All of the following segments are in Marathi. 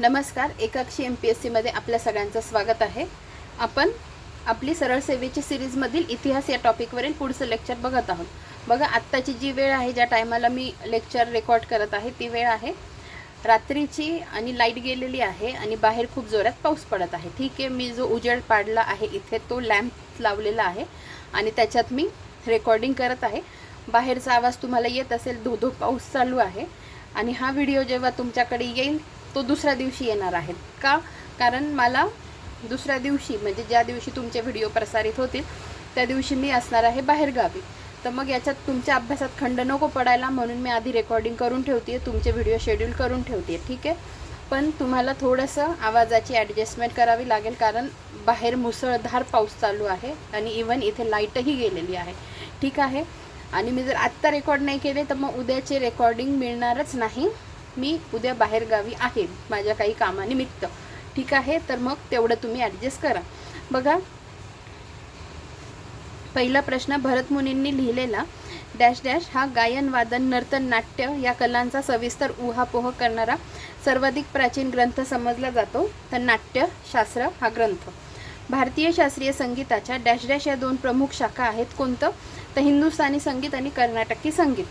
नमस्कार एकाक्षी एम पी एस सीमध्ये आपल्या सगळ्यांचं स्वागत आहे. आपण आपली सरळ सेवेची सिरीजमधील इतिहास या टॉपिकवरील पुढचं लेक्चर बघत आहोत. बघा आत्ताची जी वेळ आहे ज्या टायमाला मी लेक्चर रेकॉर्ड करत आहे ती वेळ आहे रात्रीची आणि लाइट गेलेली आहे आणि बाहेर खूप जोरात पाऊस पडत आहे. ठीक आहे मी जो उजेड पाडला आहे इथे तो लॅम्प लावलेला आहे आणि त्याच्यात मी रेकॉर्डिंग करत आहे. बाहेरचा आवाज तुम्हाला येत असेल धो धो पाऊस चालू आहे. आणि हा व्हिडिओ जेव्हा तुमच्याकडे येईल तो दुसऱ्या दिवशी येणार आहे. का? कारण मला दुसऱ्या दिवशी म्हणजे ज्या दिवशी तुमचे व्हिडिओ प्रसारित होतील त्या दिवशी मी असणार आहे बाहेरगावी. तर मग याच्यात तुमच्या अभ्यासात खंड नको पडायला म्हणून मी आधी रेकॉर्डिंग करून ठेवते तुमचे व्हिडिओ शेड्यूल करून ठेवते ठीक आहे? पण तुम्हाला थोडंसं आवाजाची ॲडजस्टमेंट करावी लागेल कारण बाहेर मुसळधार पाऊस चालू आहे आणि इवन इथे लाईटही गेलेली आहे. ठीक आहे? आणि मी जर आत्ता रेकॉर्ड नाही केले तर मग उद्याचे रेकॉर्डिंग मिळणारच नाही. मी उद्या बाहेरगावी आहे माझ्या काही कामानिमित्त. ठीक आहे? तर मग तेवढं तुम्ही ॲडजस्ट करा. बघा पहिला प्रश्न भरतमुनींनी लिहिलेला डॅश डॅश हा गायन वादन नर्तन नाट्य या कलांचा सविस्तर उहापोह करणारा सर्वाधिक प्राचीन ग्रंथ समजला जातो. तर नाट्यशास्त्र हा ग्रंथ. भारतीय शास्त्रीय संगीताच्या डॅश डॅश या दोन प्रमुख शाखा आहेत कोणतं? तर हिंदुस्थानी संगीत आणि कर्नाटकी संगीत.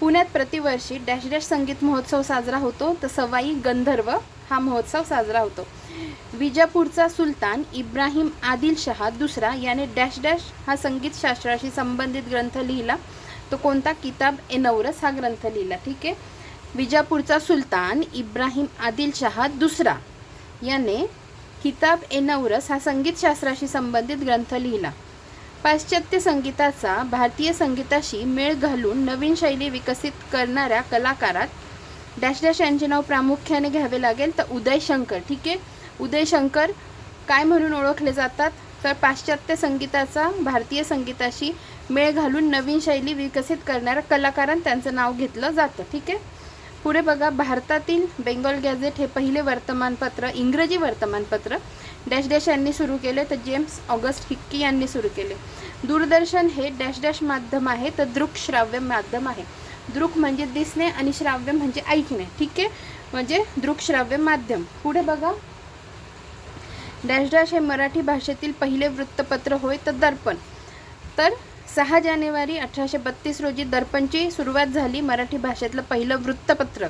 पुण्यात प्रतिवर्षी डॅश डॅश संगीत महोत्सव साजरा होतो. तर सवाई गंधर्व हा महोत्सव साजरा होतो. विजापूरचा सुलतान इब्राहिम आदिल शहा दुसरा याने डॅश डॅश हा संगीतशास्त्राशी संबंधित ग्रंथ लिहिला. तो कोणता? किताब ए नवरस हा ग्रंथ लिहिला. ठीक आहे? विजापूरचा सुलतान इब्राहिम आदिल शहा दुसरा याने किताब ए नवरस हा संगीतशास्त्राशी संबंधित ग्रंथ लिहिला. पाश्चात्य संगीताचा भारतीय संगीताशी मेळ घालून नवीन शैली विकसित करणाऱ्या कलाकारात डॅश डॅश यांचे नाव प्रामुख्याने घ्यावे लागेल तर उदय शंकर. ठीक आहे? उदय शंकर काय म्हणून ओळखले जातात? तर पाश्चात्य संगीताचा भारतीय संगीताशी मेळ घालून नवीन शैली विकसित करणाऱ्या कलाकारांत त्यांचं नाव घेतलं जातं. ठीक आहे? पुढे बघा भारतातील बेंगॉल गॅझेट हे पहिले वर्तमानपत्र इंग्रजी वर्तमानपत्र. डॅश डॅश यांनी सुरू केले तर जेम्स ऑगस्ट हिक्की यांनी सुरू केले. दूरदर्शन हे डॅश डॅश माध्यम आहे तर दृकश्राव्य माध्यम आहे. दृक म्हणजे दिसणे आणि श्राव्य म्हणजे ऐकणे. ठीक आहे? म्हणजे दृकश्राव्य माध्यम. पुढे बघा. डॅश डॅश हे मराठी भाषेतील पहिले वृत्तपत्र होय तर दर्पण. तर सहा जानेवारी अठराशे बत्तीस रोजी दर्पणची सुरुवात झाली मराठी भाषेतलं पहिलं वृत्तपत्र.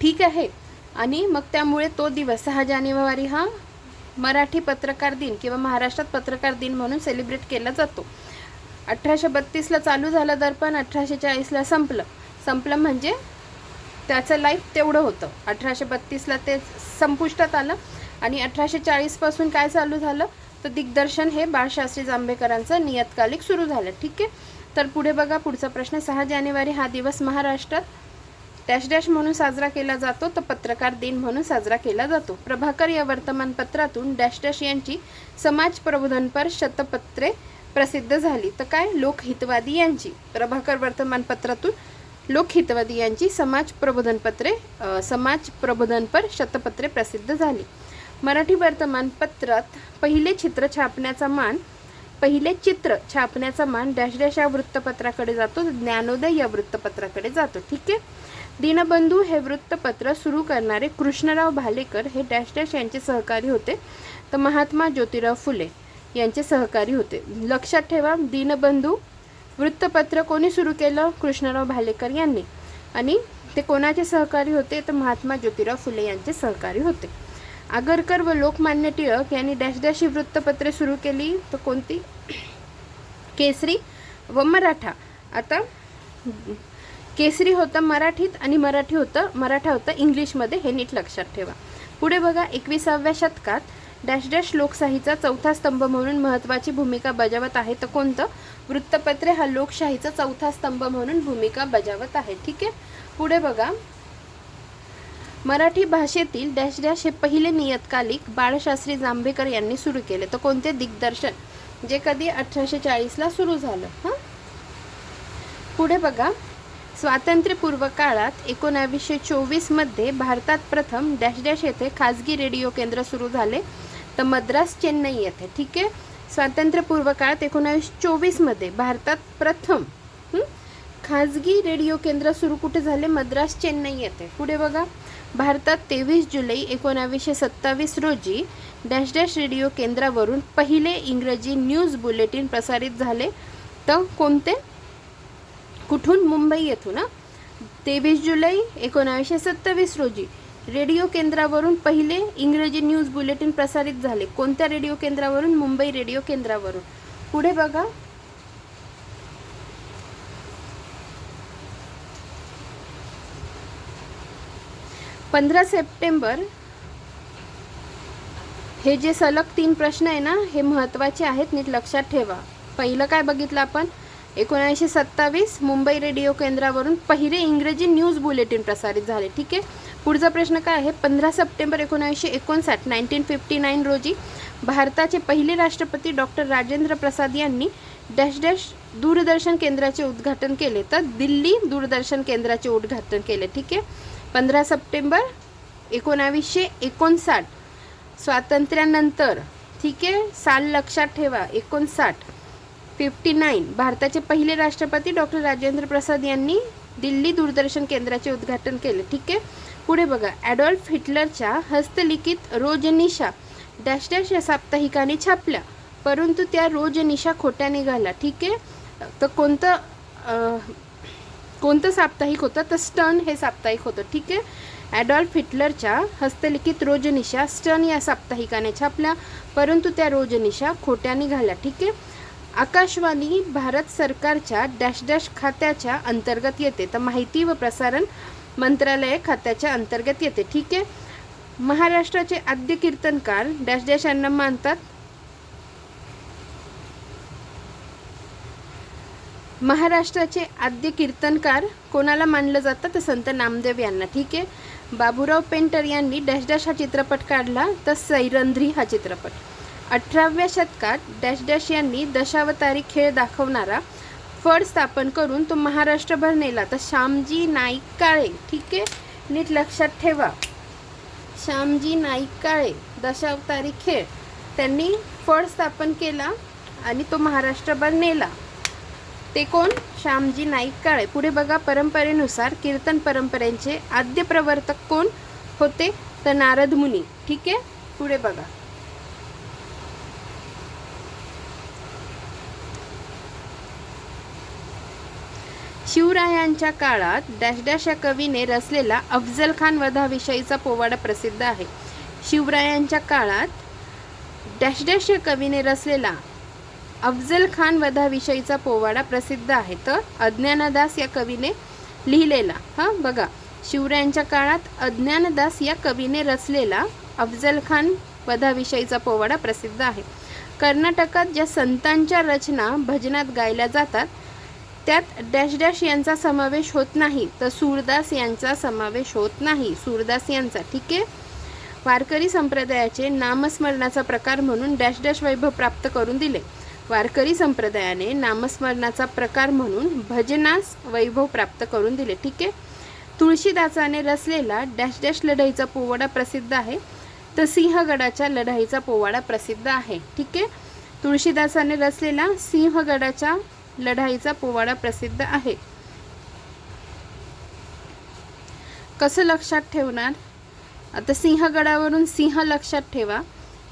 ठीक आहे? आणि मग त्यामुळे तो दिवस सहा जानेवारी हा मराठी पत्रकार दिन किंवा महाराष्ट्रात पत्रकार दिन म्हणून सेलिब्रेट केला जातो. अठराशे बत्तीसला चालू झालं दर्पण अठराशे चाळीसला संपलं. संपलं म्हणजे त्याचं लाईफ तेवढं होतं. अठराशे बत्तीसला ते संपुष्टात आलं आणि अठराशे चाळीसपासून काय चालू झालं? तर दिग्दर्शन हे बाळशास्त्री जांभेकरांचं नियतकालिक सुरू झालं. ठीक आहे? तर पुढे बघा पुढचा प्रश्न. सहा जानेवारी हा दिवस महाराष्ट्रात डॅश डॅश म्हणून साजरा केला जातो तर पत्रकार दिन म्हणून साजरा केला जातो. प्रभाकर या वर्तमानपत्रातून डॅश डॅश यांची समाज प्रबोधनपर शतपत्रे प्रसिद्ध झाली. तर काय? लोकहितवादी यांची. प्रभाकर वर्तमानपत्रातून लोकहितवादी यांची समाज प्रबोधनपत्रे समाज प्रबोधनपर शतपत्रे प्रसिद्ध झाली. मराठी वर्तमानपत्रात पहिले चित्र छापण्याचा मान पहिले चित्र छापण्याचा मान डॅश डॅश या वृत्तपत्राकडे जातो ज्ञानोदय या वृत्तपत्राकडे जातो ठीक आहे? दीनबंधू हे वृत्तपत्र सुरू करणारे कृष्णराव भालेकर हे डॅश डॅश यांचे सहकारी होते. तर महात्मा ज्योतिराव फुले यांचे सहकारी होते. लक्षात ठेवा दीनबंधू वृत्तपत्र कोणी सुरू केलं? कृष्णराव भालेकर यांनी. आणि ते कोणाचे सहकारी होते? तर महात्मा ज्योतिराव फुले यांचे सहकारी होते. आगरकर व लोकमान्य टिळक यांनी डॅश डॅश ही वृत्तपत्रे सुरू केली. तर कोणती? केसरी व मराठा. आता केसरी होतं मराठीत आणि मराठी होतं मराठा होतं इंग्लिशमध्ये. हे नीट लक्षात ठेवा. पुढे बघा एकविसाव्या शतकात डॅश डॅश लोकशाहीचा चौथा स्तंभ म्हणून महत्त्वाची भूमिका बजावत आहे. तर कोणतं? वृत्तपत्रे हा लोकशाहीचा चौथा स्तंभ म्हणून भूमिका बजावत आहे. ठीक आहे? पुढे बघा. मराठी भाषेतील डॅश डॅश हे पहिले नियतकालिक बाळशास्त्री जांभेकर यांनी सुरू केले. तर कोणते? दिग्दर्शन जे कधी अठराशे चाळीसला सुरू झालं. हां? पुढे बघा. स्वातंत्र्यपूर्व काळात एकोणावीसशे चोवीसमध्ये भारतात प्रथम डॅश डॅश येथे खाजगी रेडिओ केंद्र सुरू झाले. तर मद्रास चेन्नई येथे. ठीक आहे? स्वातंत्र्यपूर्व काळात एकोणावीसशे चोवीसमध्ये भारतात प्रथम खाजगी रेडिओ केंद्र सुरू कुठे झाले? मद्रास चेन्नई येथे. पुढे बघा. भारतात तेवीस जुलै एकोणावीसशे सत्तावीस रोजी डॅश डॅश रेडिओ केंद्रावरून पहिले इंग्रजी न्यूज बुलेटिन प्रसारित झाले. तर कोणते? कुठून? मुंबई येथून ना तेवीस जुलै एकोणावीसशे सत्तावीस रोजी रेडिओ केंद्रावरून पहिले इंग्रजी न्यूज बुलेटिन प्रसारित झाले. कोणत्या रेडिओ केंद्रावरून? मुंबई रेडिओ केंद्रावरून. पुढे बघा. पंधरा सप्टेंबर हे जे सलग तीन प्रश्न आहे ना हे महत्त्वाचे आहेत नीट लक्षात ठेवा. पहिलं काय बघितलं आपण? एकोणीसशे सत्तावीस मुंबई रेडिओ केंद्रावरून पहिले इंग्रजी न्यूज बुलेटिन प्रसारित झाले ठीक आहे? पुढचा प्रश्न काय आहे? पंधरा सप्टेंबर एकोणीसशे एकोणसाठ नाईन्टीन फिफ्टी नाईन रोजी भारताचे पहिले राष्ट्रपती डॉक्टर राजेंद्र प्रसाद यांनी डॅश डॅश दूरदर्शन केंद्राचे उद्घाटन केले. तर दिल्ली दूरदर्शन केंद्राचे उद्घाटन केले ठीक आहे? पंधरा सप्टेंबर एकोणावीसशे एकोणसाठ. स्वातंत्र्यानंतर ठीक आहे? साल लक्षात ठेवा. एकोणसाठ. फिफ्टी नाईन भारताचे पहिले राष्ट्रपती डॉक्टर राजेंद्र प्रसाद यांनी दिल्ली दूरदर्शन केंद्राचे उद्घाटन केले ठीक आहे? पुढे बघा. ॲडॉल्फ हिटलरच्या हस्तलिखित रोजनिशा डॅश डॅश या साप्ताहिकाने छापल्या. परंतु त्या रोजनिशा खोट्या निघाल्या ठीक आहे? तर कोणतं कोणतं साप्ताहिक होतं तर स्टन हे साप्ताहिक होतं ठीक आहे? ॲडॉल्फ हिटलरच्या हस्तलिखित रोजनिशा स्टन या साप्ताहिकाने छापल्या परंतु त्या रोजनिशा खोट्या निघाल्या ठीक आहे? आकाशवाणी भारत सरकारच्या डॅश डॅश खात्याच्या अंतर्गत येते तर माहिती व प्रसारण मंत्रालय खात्याच्या अंतर्गत येते ठीक आहे? महाराष्ट्राचे आद्य कीर्तनकार डॅश डॅश यांना मानतात महाराष्ट्राचे आद्य कीर्तनकार कोणाला मानलं जातं तर संत नामदेव यांना. ठीक आहे? बाबूराव पेंटर यांनी डॅश डॅश हा चित्रपट काढला तर सैरंध्री हा चित्रपट. अठराव्या शतकात डॅश डॅश यांनी दशावतारी खेळ दाखवणारा फड स्थापन करून तो महाराष्ट्रभर नेला. तर श्यामजी नाईक काळे ठीक आहे? नीट लक्षात ठेवा. श्यामजी नाईक काळे दशावतारी खेळ. त्यांनी फड स्थापन केला आणि तो महाराष्ट्रभर नेला. ते कोण? श्यामजी नाईक काळे. पुढे बघा परंपरेनुसार कीर्तन परंपरेचे आद्य प्रवर्तक कोण होते? तर नारद मुनी. ठीक आहे? पुढे बघा. शिवरायांच्या काळात डॅश डॅश या कवीने रचलेला अफजल खान वधाविषयीचा पोवाडा प्रसिद्ध आहे. शिवरायांच्या काळात डॅश डॅश या कवीने रचलेला अफजल खान वधाविषयीचा पोवाडा प्रसिद्ध आहे. तर अज्ञानदास या कवीने लिहिलेला हां बघा शिवरायांच्या काळात अज्ञानदास या कवीने रचलेला अफजल खान वधाविषयीचा पोवाडा प्रसिद्ध आहे. कर्नाटकात ज्या संतांच्या रचना भजनात गायल्या जातात त्यात डॅश डॅश यांचा समावेश होत नाही तर सूरदास यांचा समावेश होत नाही. सूरदास यांचा ठीक आहे? वारकरी संप्रदायाचे नामस्मरणाचा प्रकार म्हणून डॅश डॅश वैभव प्राप्त करून दिले. वारकरी संप्रदायाने नामस्मरणाचा प्रकार म्हणून भजनास वैभव प्राप्त करून दिले. ठीक आहे? तुळशीदासाने रचलेला डॅश डॅश लढाईचा पोवाडा प्रसिद्ध आहे. तर सिंहगडाच्या लढाईचा पोवाडा प्रसिद्ध आहे. ठीक आहे? तुळशीदासाने रचलेला सिंहगडाच्या लढाईचा पोवाडा प्रसिद्ध आहे. कसं लक्षात ठेवणार? आता सिंहगडावरून सिंह लक्षात ठेवा.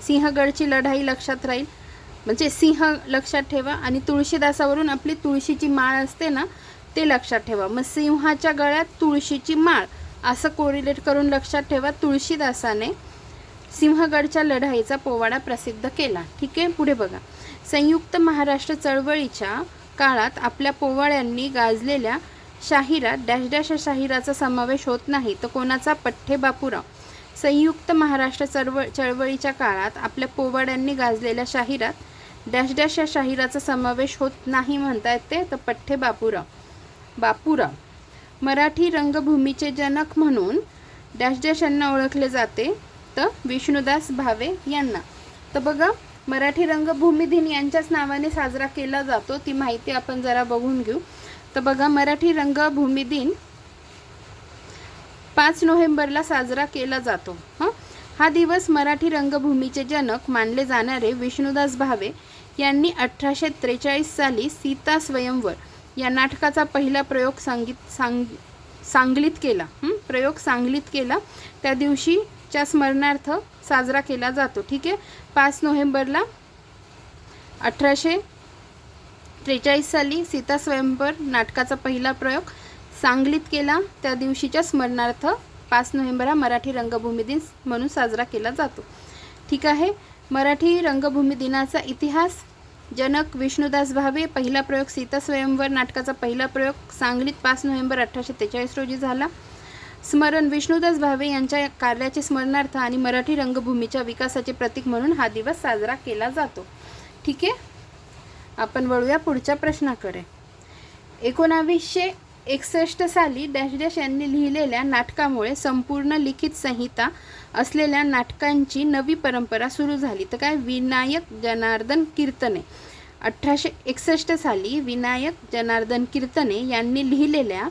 सिंहगडची लढाई लक्षात राहील. म्हणजे सिंह लक्षात ठेवा आणि तुळशीदासावरून आपली तुळशीची माळ असते ना ते लक्षात ठेवा. मग सिंहाच्या गळ्यात तुळशीची माळ. असं कोरिलेट करून लक्षात ठेवा तुळशीदासाने सिंहगडच्या लढाईचा पोवाडा प्रसिद्ध केला. ठीक आहे? पुढे बघा. संयुक्त महाराष्ट्र चळवळीच्या काळात आपल्या पोवाड्यांनी गाजलेल्या शाहिरात डॅश डॅश शाहिराचा समावेश होत नाही. तर कोणाचा? पठ्ठे बापूराव. संयुक्त महाराष्ट्र चळवळ चळवळीच्या काळात आपल्या पोवाड्यांनी गाजलेल्या शाहिरात डॅश डॅश या शाहिराचा समावेश होत नाही म्हणता येते तर पठ्ठे बापूराव बापूराव मराठी रंगभूमीचे जनक म्हणून डॅश डॅश यांना ओळखले जाते. तर विष्णुदास भावे यांना. तर बघा मराठी रंगभूमी दिन यांच्याच नावाने साजरा केला जातो. ती माहिती आपण जरा बघून घेऊ. तर बघा मराठी रंगभूमी दिन पाच नोव्हेंबरला साजरा केला जातो. हां? हा दिवस मराठी रंगभूमीचे जनक मानले जाणारे विष्णुदास भावे यांनी अठराशे त्रेचाळीस साली सीता स्वयंवर या नाटकाचा पहिला प्रयोग सांगित सांग सांगलीत केला. प्रयोग सांगलीत केला. त्या दिवशीच्या स्मरणार्थ साजरा केला जातो. ठीक आहे? पाच नोव्हेंबरला अठराशे त्रेचाळीस साली सीता स्वयंवर नाटकाचा पहिला प्रयोग सांगलीत केला. त्या दिवशीच्या स्मरणार्थ पाच नोव्हेंबर हा मराठी रंगभूमी दिन म्हणून साजरा केला जातो. ठीक आहे मराठी रंगभूमी दिनाचा इतिहास. जनक विष्णुदास भावे पहिला प्रयोग सीता स्वयंवर नाटकाचा पहिला प्रयोग सांगलीत पाच नोव्हेंबर अठराशे त्रेचाळीस रोजी झाला. स्मरण विष्णुदास भावे यांच्या कार्याचे स्मरणार्थ आणि मराठी रंगभूमीच्या विकासाचे प्रतीक म्हणून हा दिवस साजरा केला जातो. ठीक आहे आपण वळूया पुढच्या प्रश्नाकडे. एकोणावीसशे एकसष्ट साली डॅश डॅश यांनी लिहिलेल्या नाटकामुळे संपूर्ण लिखित संहिता असलेल्या नाटकांची नवी परंपरा सुरू झाली. तर काय? विनायक जनार्दन कीर्तने. अठराशे एकसष्ट साली विनायक जनार्दन कीर्तने यांनी लिहिलेल्या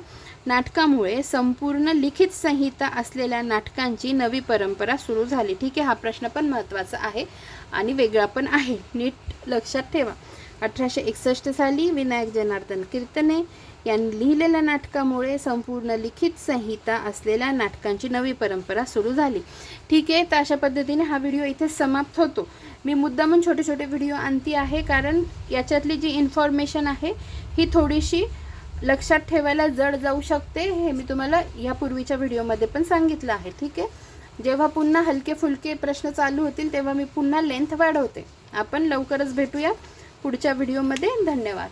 नाटकामुळे संपूर्ण लिखित संहिता असलेल्या नाटकांची नवी परंपरा सुरू झाली. ठीक आहे हा प्रश्न पण महत्त्वाचा आहे आणि वेगळा पण आहे. नीट लक्षात ठेवा. अठराशे एकसष्ट साली विनायक जनार्दन कीर्तने यांनी लिहिलेल्या नाटकामुळे संपूर्ण लिखित संहिता असलेल्या नाटकांची नवी परंपरा सुरू झाली. ठीक आहे तर अशा पद्धतीने हा व्हिडिओ इथे समाप्त होतो. मी मुद्दामून छोटे छोटे व्हिडिओ आणते आहे कारण याच्यातली जी इन्फॉर्मेशन आहे ही थोडीशी लक्षात ठेवायला जड जाऊ शकते. हे मी तुम्हाला यापूर्वीच्या व्हिडिओमध्ये पण सांगितलं आहे. ठीक आहे? जेव्हा पुन्हा हलके फुलके प्रश्न चालू होतील तेव्हा मी पुन्हा लेंथ वाढवते. आपण लवकरच भेटूया पुढच्या व्हिडिओमध्ये. धन्यवाद.